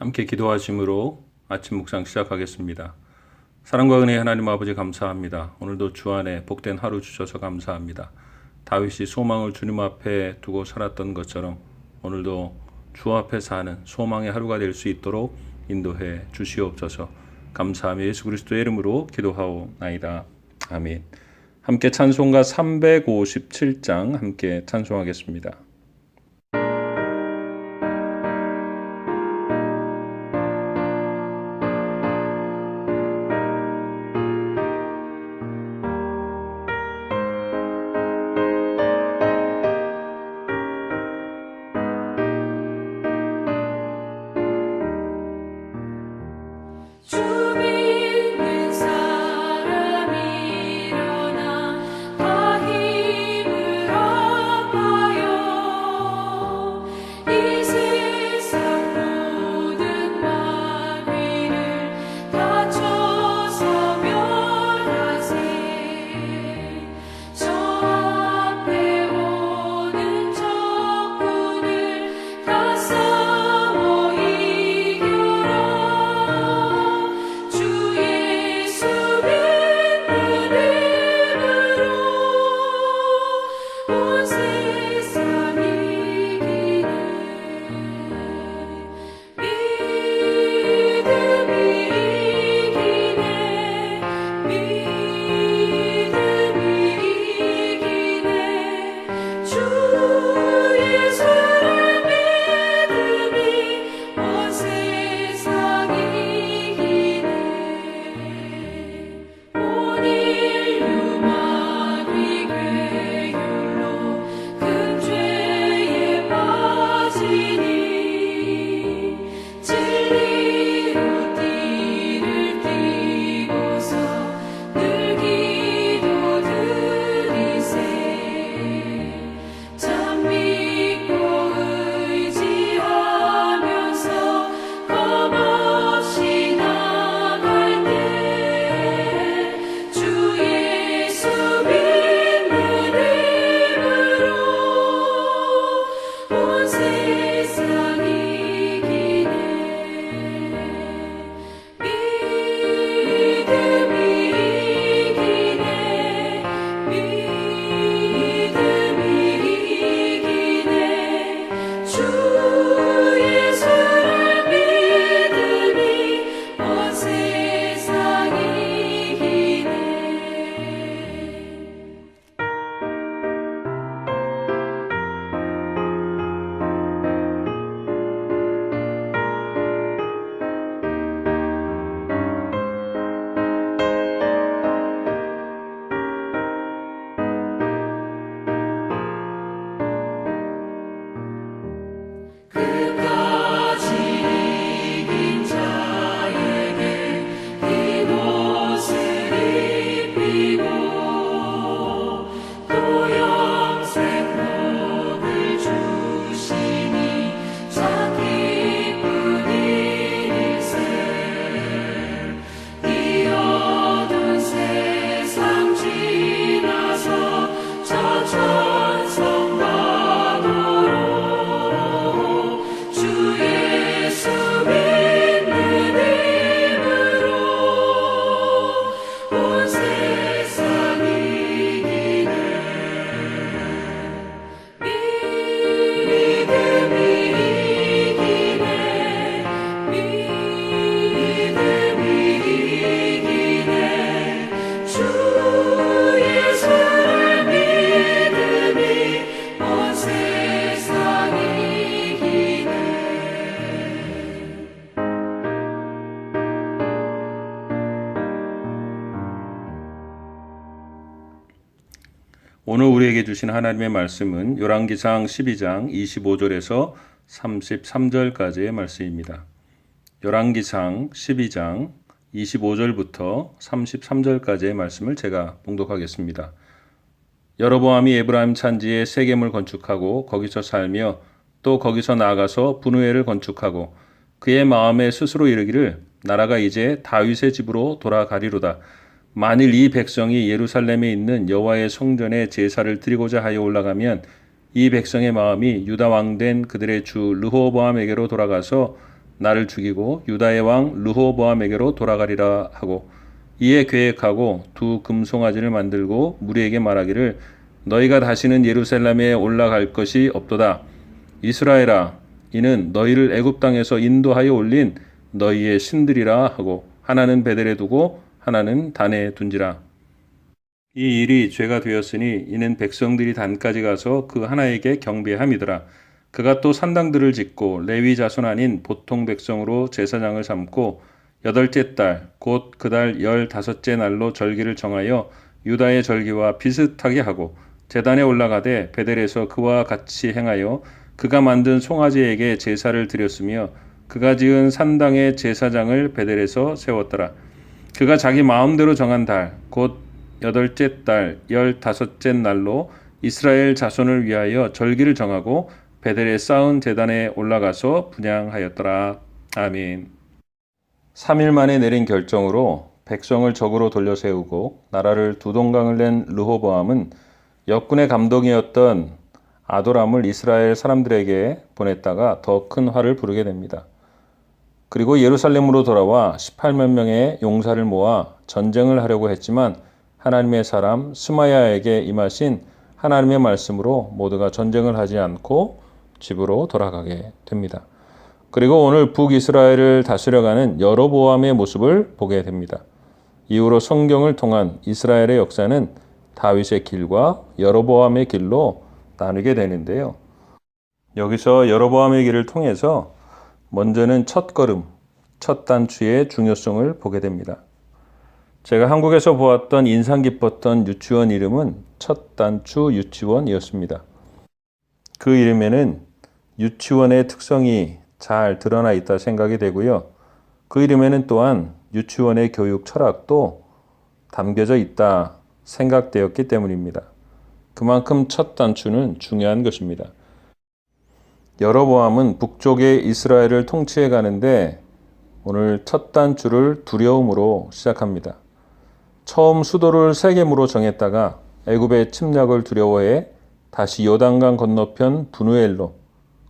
함께 기도하심으로 아침 묵상 시작하겠습니다. 사랑과 은혜 하나님 아버지 감사합니다. 오늘도 주 안에 복된 하루 주셔서 감사합니다. 다윗이 소망을 주님 앞에 두고 살았던 것처럼 오늘도 주 앞에 사는 소망의 하루가 될 수 있도록 인도해 주시옵소서. 감사하며 예수 그리스도의 이름으로 기도하오나이다. 아멘. 함께 찬송가 357장 함께 찬송하겠습니다. 하나님의 말씀은 열왕기상 12장 25절에서 33절까지의 말씀입니다. 열왕기상 12장 25절부터 33절까지의 말씀을 제가 봉독하겠습니다. 여로보암이 에브라임 산지에 세겜을 건축하고 거기서 살며 또 거기서 나아가서 분우엘을 건축하고 그의 마음에 스스로 이르기를 나라가 이제 다윗의 집으로 돌아가리로다. 만일 이 백성이 예루살렘에 있는 여호와의 성전에 제사를 드리고자 하여 올라가면 이 백성의 마음이 유다 왕 된 그들의 주 르호보암에게로 돌아가서 나를 죽이고 유다의 왕 르호보암에게로 돌아가리라 하고 이에 계획하고 두 금송아지를 만들고 무리에게 말하기를 너희가 다시는 예루살렘에 올라갈 것이 없도다. 이스라엘아 이는 너희를 애굽 땅에서 인도하여 올린 너희의 신들이라 하고 하나는 베델에 두고 하나는 단에 둔지라 이 일이 죄가 되었으니 이는 백성들이 단까지 가서 그 하나에게 경배함이더라. 그가 또 산당들을 짓고 레위 자손 아닌 보통 백성으로 제사장을 삼고 여덟째 달 곧 그 달 열다섯째 날로 절기를 정하여 유다의 절기와 비슷하게 하고 제단에 올라가되 베델에서 그와 같이 행하여 그가 만든 송아지에게 제사를 드렸으며 그가 지은 산당의 제사장을 베델에서 세웠더라. 그가 자기 마음대로 정한 달, 곧 여덟째 달 열다섯째 날로 이스라엘 자손을 위하여 절기를 정하고 베델에 쌓은 제단에 올라가서 분양하였더라. 아멘. 3일 만에 내린 결정으로 백성을 적으로 돌려 세우고 나라를 두 동강을 낸 르호보암은 역군의 감독이었던 아도람을 이스라엘 사람들에게 보냈다가 더 큰 화를 부르게 됩니다. 그리고 예루살렘으로 돌아와 18만 명의 용사를 모아 전쟁을 하려고 했지만 하나님의 사람 스마야에게 임하신 하나님의 말씀으로 모두가 전쟁을 하지 않고 집으로 돌아가게 됩니다. 그리고 오늘 북이스라엘을 다스려가는 여로보암의 모습을 보게 됩니다. 이후로 성경을 통한 이스라엘의 역사는 다윗의 길과 여로보암의 길로 나누게 되는데요. 여기서 여로보암의 길을 통해서 먼저는 첫 걸음, 첫 단추의 중요성을 보게 됩니다. 제가 한국에서 보았던 인상 깊었던 유치원 이름은 첫 단추 유치원이었습니다. 그 이름에는 유치원의 특성이 잘 드러나 있다 생각이 되고요. 그 이름에는 또한 유치원의 교육 철학도 담겨져 있다 생각되었기 때문입니다. 그만큼 첫 단추는 중요한 것입니다. 여로보암은 북쪽의 이스라엘을 통치해 가는데 오늘 첫 단추를 두려움으로 시작합니다. 처음 수도를 세겜으로 정했다가 애굽의 침략을 두려워해 다시 요단강 건너편 분우엘로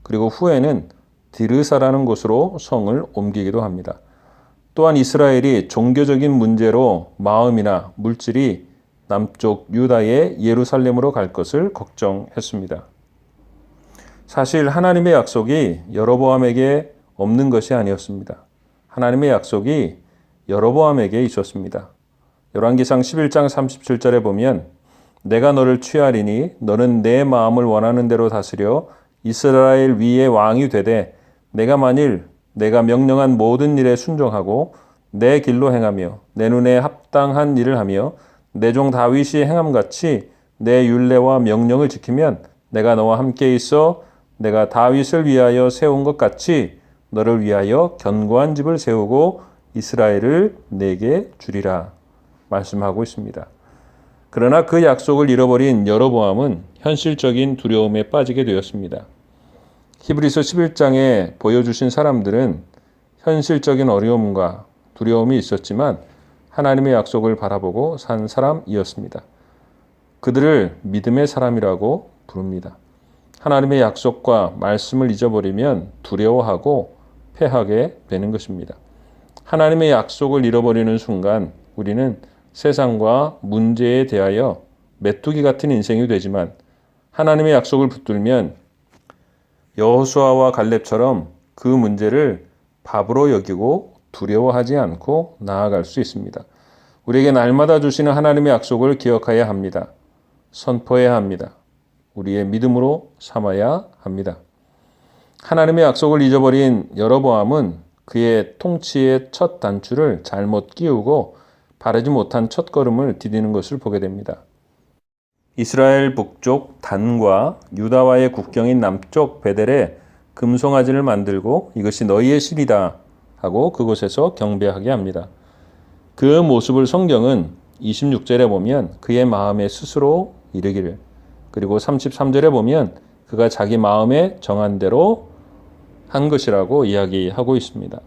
그리고 후에는 디르사라는 곳으로 성을 옮기기도 합니다. 또한 이스라엘이 종교적인 문제로 마음이나 물질이 남쪽 유다의 예루살렘으로 갈 것을 걱정했습니다. 사실 하나님의 약속이 여로보암에게 없는 것이 아니었습니다. 하나님의 약속이 여로보암에게 있었습니다. 열왕기상 11장 37절에 보면 내가 너를 취하리니 너는 내 마음을 원하는 대로 다스려 이스라엘 위에 왕이 되되 내가 만일 내가 명령한 모든 일에 순종하고 내 길로 행하며 내 눈에 합당한 일을 하며 내 종 다윗이 행함같이 내 율례와 명령을 지키면 내가 너와 함께 있어 내가 다윗을 위하여 세운 것 같이 너를 위하여 견고한 집을 세우고 이스라엘을 내게 주리라 말씀하고 있습니다. 그러나 그 약속을 잃어버린 여로보암은 현실적인 두려움에 빠지게 되었습니다. 히브리서 11장에 보여주신 사람들은 현실적인 어려움과 두려움이 있었지만 하나님의 약속을 바라보고 산 사람이었습니다. 그들을 믿음의 사람이라고 부릅니다. 하나님의 약속과 말씀을 잊어버리면 두려워하고 패하게 되는 것입니다. 하나님의 약속을 잃어버리는 순간 우리는 세상과 문제에 대하여 메뚜기 같은 인생이 되지만 하나님의 약속을 붙들면 여호수아와 갈렙처럼 그 문제를 밥으로 여기고 두려워하지 않고 나아갈 수 있습니다. 우리에게 날마다 주시는 하나님의 약속을 기억해야 합니다. 선포해야 합니다. 우리의 믿음으로 삼아야 합니다. 하나님의 약속을 잊어버린 여로보암은 그의 통치의 첫 단추를 잘못 끼우고 바르지 못한 첫 걸음을 디디는 것을 보게 됩니다. 이스라엘 북쪽 단과 유다와의 국경인 남쪽 베델에 금송아지를 만들고 이것이 너희의 신이다 하고 그곳에서 경배하게 합니다. 그 모습을 성경은 26절에 보면 그의 마음에 스스로 이르기를 그리고 33절에 보면 그가 자기 마음에 정한 대로 한 것이라고 이야기하고 있습니다.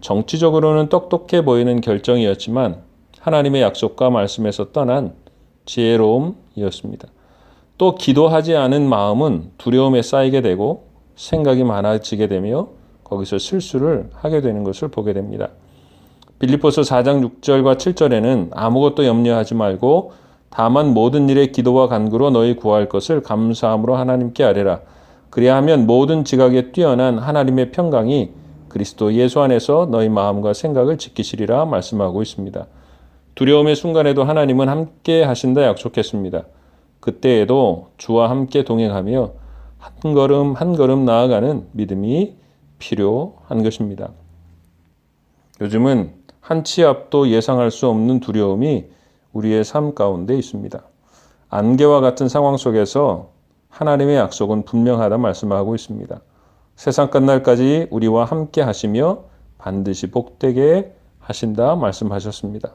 정치적으로는 똑똑해 보이는 결정이었지만 하나님의 약속과 말씀에서 떠난 지혜로움이었습니다. 또 기도하지 않은 마음은 두려움에 쌓이게 되고 생각이 많아지게 되며 거기서 실수를 하게 되는 것을 보게 됩니다. 빌립보서 4장 6절과 7절에는 아무것도 염려하지 말고 다만 모든 일에 기도와 간구로 너희 구할 것을 감사함으로 하나님께 아뢰라. 그리하면 모든 지각에 뛰어난 하나님의 평강이 그리스도 예수 안에서 너희 마음과 생각을 지키시리라 말씀하고 있습니다. 두려움의 순간에도 하나님은 함께 하신다 약속했습니다. 그때에도 주와 함께 동행하며 한 걸음 한 걸음 나아가는 믿음이 필요한 것입니다. 요즘은 한 치 앞도 예상할 수 없는 두려움이 우리의 삶 가운데 있습니다. 안개와 같은 상황 속에서 하나님의 약속은 분명하다 말씀하고 있습니다. 세상 끝날까지 우리와 함께 하시며 반드시 복되게 하신다 말씀하셨습니다.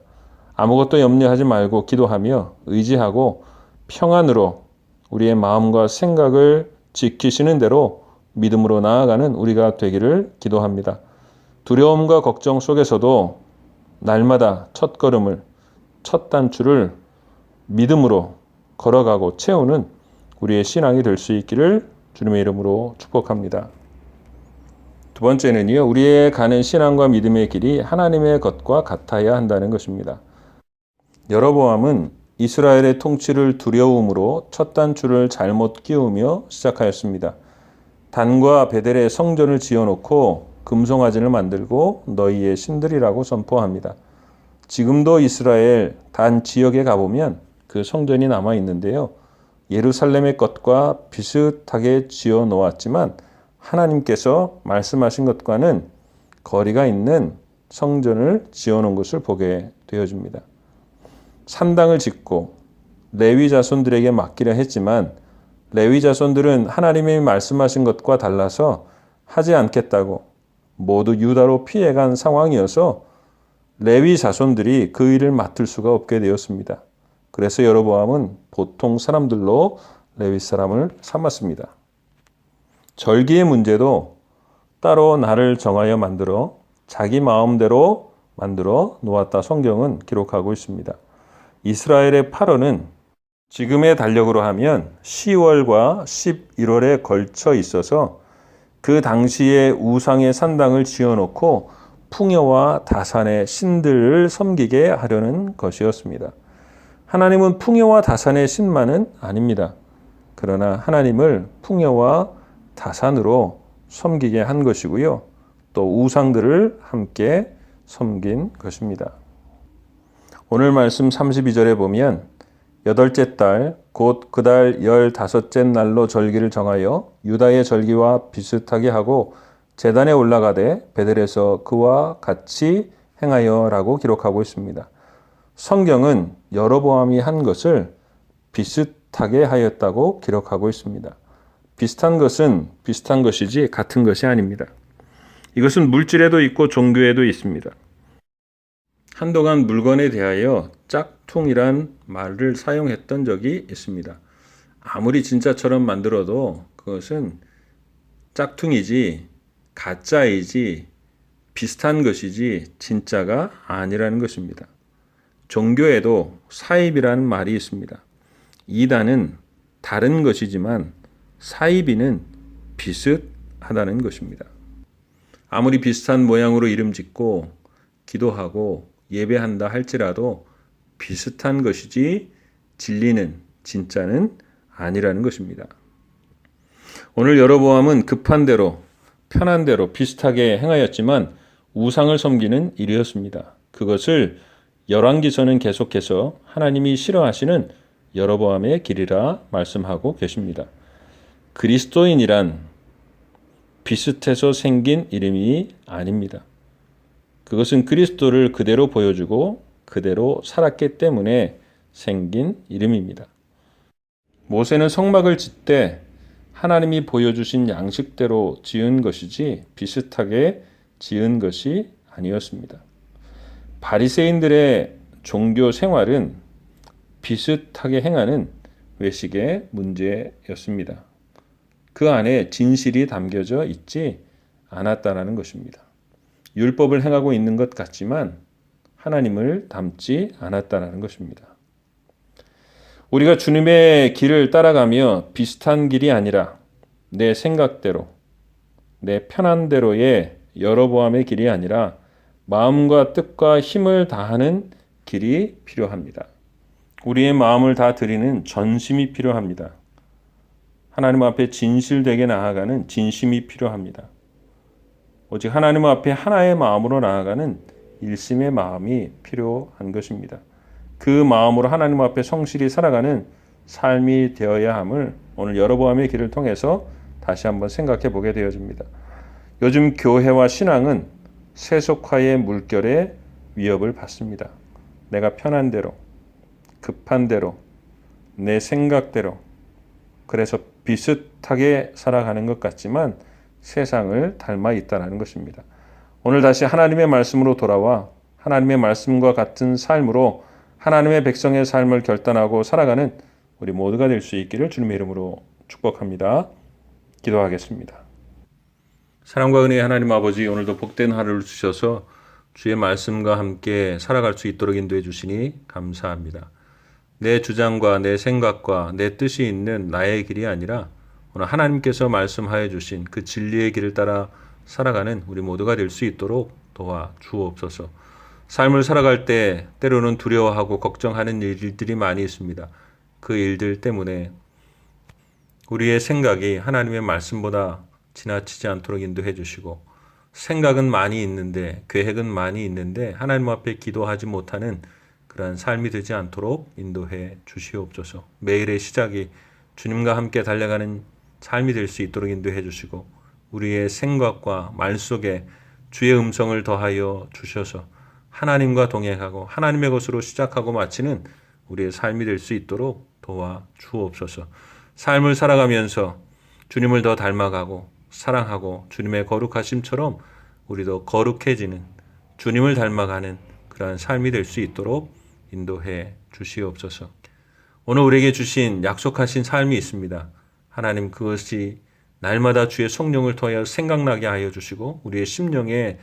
아무것도 염려하지 말고 기도하며 의지하고 평안으로 우리의 마음과 생각을 지키시는 대로 믿음으로 나아가는 우리가 되기를 기도합니다. 두려움과 걱정 속에서도 날마다 첫 걸음을, 첫 단추를 믿음으로 걸어가고 채우는 우리의 신앙이 될 수 있기를 주님의 이름으로 축복합니다. 두 번째는요, 우리의 가는 신앙과 믿음의 길이 하나님의 것과 같아야 한다는 것입니다. 여로보암은 이스라엘의 통치를 두려움으로 첫 단추를 잘못 끼우며 시작하였습니다. 단과 베델의 성전을 지어놓고 금송아지를 만들고 너희의 신들이라고 선포합니다. 지금도 이스라엘 단 지역에 가보면 그 성전이 남아 있는데요. 예루살렘의 것과 비슷하게 지어 놓았지만 하나님께서 말씀하신 것과는 거리가 있는 성전을 지어 놓은 것을 보게 되어집니다. 산당을 짓고 레위 자손들에게 맡기려 했지만 레위 자손들은 하나님이 말씀하신 것과 달라서 하지 않겠다고 모두 유다로 피해간 상황이어서 레위 자손들이 그 일을 맡을 수가 없게 되었습니다. 그래서 여로보암은 보통 사람들로 레위 사람을 삼았습니다. 절기의 문제도 따로 날을 정하여 만들어 자기 마음대로 만들어 놓았다 성경은 기록하고 있습니다. 이스라엘의 8월은 지금의 달력으로 하면 10월과 11월에 걸쳐 있어서 그 당시에 우상의 산당을 지어놓고 풍요와 다산의 신들을 섬기게 하려는 것이었습니다. 하나님은 풍요와 다산의 신만은 아닙니다. 그러나 하나님을 풍요와 다산으로 섬기게 한 것이고요. 또 우상들을 함께 섬긴 것입니다. 오늘 말씀 32절에 보면 여덟째 달 곧 그 달 열다섯째 날로 절기를 정하여 유다의 절기와 비슷하게 하고 재단에 올라가되 베델에서 그와 같이 행하여라고 기록하고 있습니다. 성경은 여로보암이 한 것을 비슷하게 하였다고 기록하고 있습니다. 비슷한 것은 비슷한 것이지 같은 것이 아닙니다. 이것은 물질에도 있고 종교에도 있습니다. 한동안 물건에 대하여 짝퉁이란 말을 사용했던 적이 있습니다. 아무리 진짜처럼 만들어도 그것은 짝퉁이지 가짜이지 비슷한 것이지 진짜가 아니라는 것입니다. 종교에도 사입이라는 말이 있습니다. 이단은 다른 것이지만 사입이는 비슷하다는 것입니다. 아무리 비슷한 모양으로 이름 짓고 기도하고 예배한다 할지라도 비슷한 것이지 진리는 진짜는 아니라는 것입니다. 오늘 여로보암은 급한 대로 편한 대로 비슷하게 행하였지만 우상을 섬기는 일이었습니다. 그것을 열왕기서는 계속해서 하나님이 싫어하시는 여로보암의 길이라 말씀하고 계십니다. 그리스도인이란 비슷해서 생긴 이름이 아닙니다. 그것은 그리스도를 그대로 보여주고 그대로 살았기 때문에 생긴 이름입니다. 모세는 성막을 짓되 하나님이 보여주신 양식대로 지은 것이지 비슷하게 지은 것이 아니었습니다. 바리새인들의 종교 생활은 비슷하게 행하는 외식의 문제였습니다. 그 안에 진실이 담겨져 있지 않았다라는 것입니다. 율법을 행하고 있는 것 같지만 하나님을 닮지 않았다라는 것입니다. 우리가 주님의 길을 따라가며 비슷한 길이 아니라 내 생각대로 내 편한 대로의 여러보암의 길이 아니라 마음과 뜻과 힘을 다하는 길이 필요합니다. 우리의 마음을 다 드리는 전심이 필요합니다. 하나님 앞에 진실되게 나아가는 진심이 필요합니다. 오직 하나님 앞에 하나의 마음으로 나아가는 일심의 마음이 필요한 것입니다. 그 마음으로 하나님 앞에 성실히 살아가는 삶이 되어야 함을 오늘 여러보암의 길을 통해서 다시 한번 생각해 보게 되어집니다. 요즘 교회와 신앙은 세속화의 물결에 위협을 받습니다. 내가 편한 대로, 급한 대로, 내 생각대로, 그래서 비슷하게 살아가는 것 같지만 세상을 닮아 있다는 것입니다. 오늘 다시 하나님의 말씀으로 돌아와 하나님의 말씀과 같은 삶으로 하나님의 백성의 삶을 결단하고 살아가는 우리 모두가 될 수 있기를 주님의 이름으로 축복합니다. 기도하겠습니다. 사랑과 은혜의 하나님 아버지 오늘도 복된 하루를 주셔서 주의 말씀과 함께 살아갈 수 있도록 인도해 주시니 감사합니다. 내 주장과 내 생각과 내 뜻이 있는 나의 길이 아니라 오늘 하나님께서 말씀하여 주신 그 진리의 길을 따라 살아가는 우리 모두가 될 수 있도록 도와 주옵소서. 삶을 살아갈 때 때로는 두려워하고 걱정하는 일들이 많이 있습니다. 그 일들 때문에 우리의 생각이 하나님의 말씀보다 지나치지 않도록 인도해 주시고 생각은 많이 있는데 계획은 많이 있는데 하나님 앞에 기도하지 못하는 그러한 삶이 되지 않도록 인도해 주시옵소서. 매일의 시작이 주님과 함께 달려가는 삶이 될 수 있도록 인도해 주시고 우리의 생각과 말 속에 주의 음성을 더하여 주셔서 하나님과 동행하고 하나님의 것으로 시작하고 마치는 우리의 삶이 될 수 있도록 도와 주옵소서. 삶을 살아가면서 주님을 더 닮아가고 사랑하고 주님의 거룩하심처럼 우리도 거룩해지는 주님을 닮아가는 그러한 삶이 될 수 있도록 인도해 주시옵소서. 오늘 우리에게 주신 약속하신 삶이 있습니다. 하나님 그것이 날마다 주의 성령을 통하여 생각나게 하여 주시고 우리의 심령에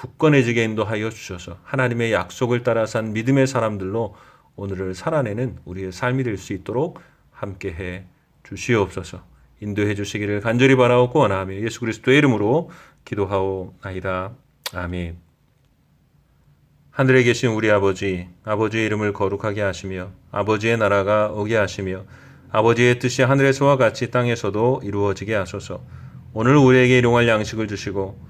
굳건해지게 인도하여 주셔서 하나님의 약속을 따라 산 믿음의 사람들로 오늘을 살아내는 우리의 삶이 될 수 있도록 함께 해 주시옵소서. 인도해 주시기를 간절히 바라옵고 원하며 예수 그리스도의 이름으로 기도하오나이다. 아멘. 하늘에 계신 우리 아버지, 아버지의 이름을 거룩하게 하시며 아버지의 나라가 오게 하시며 아버지의 뜻이 하늘에서와 같이 땅에서도 이루어지게 하소서. 오늘 우리에게 일용할 양식을 주시고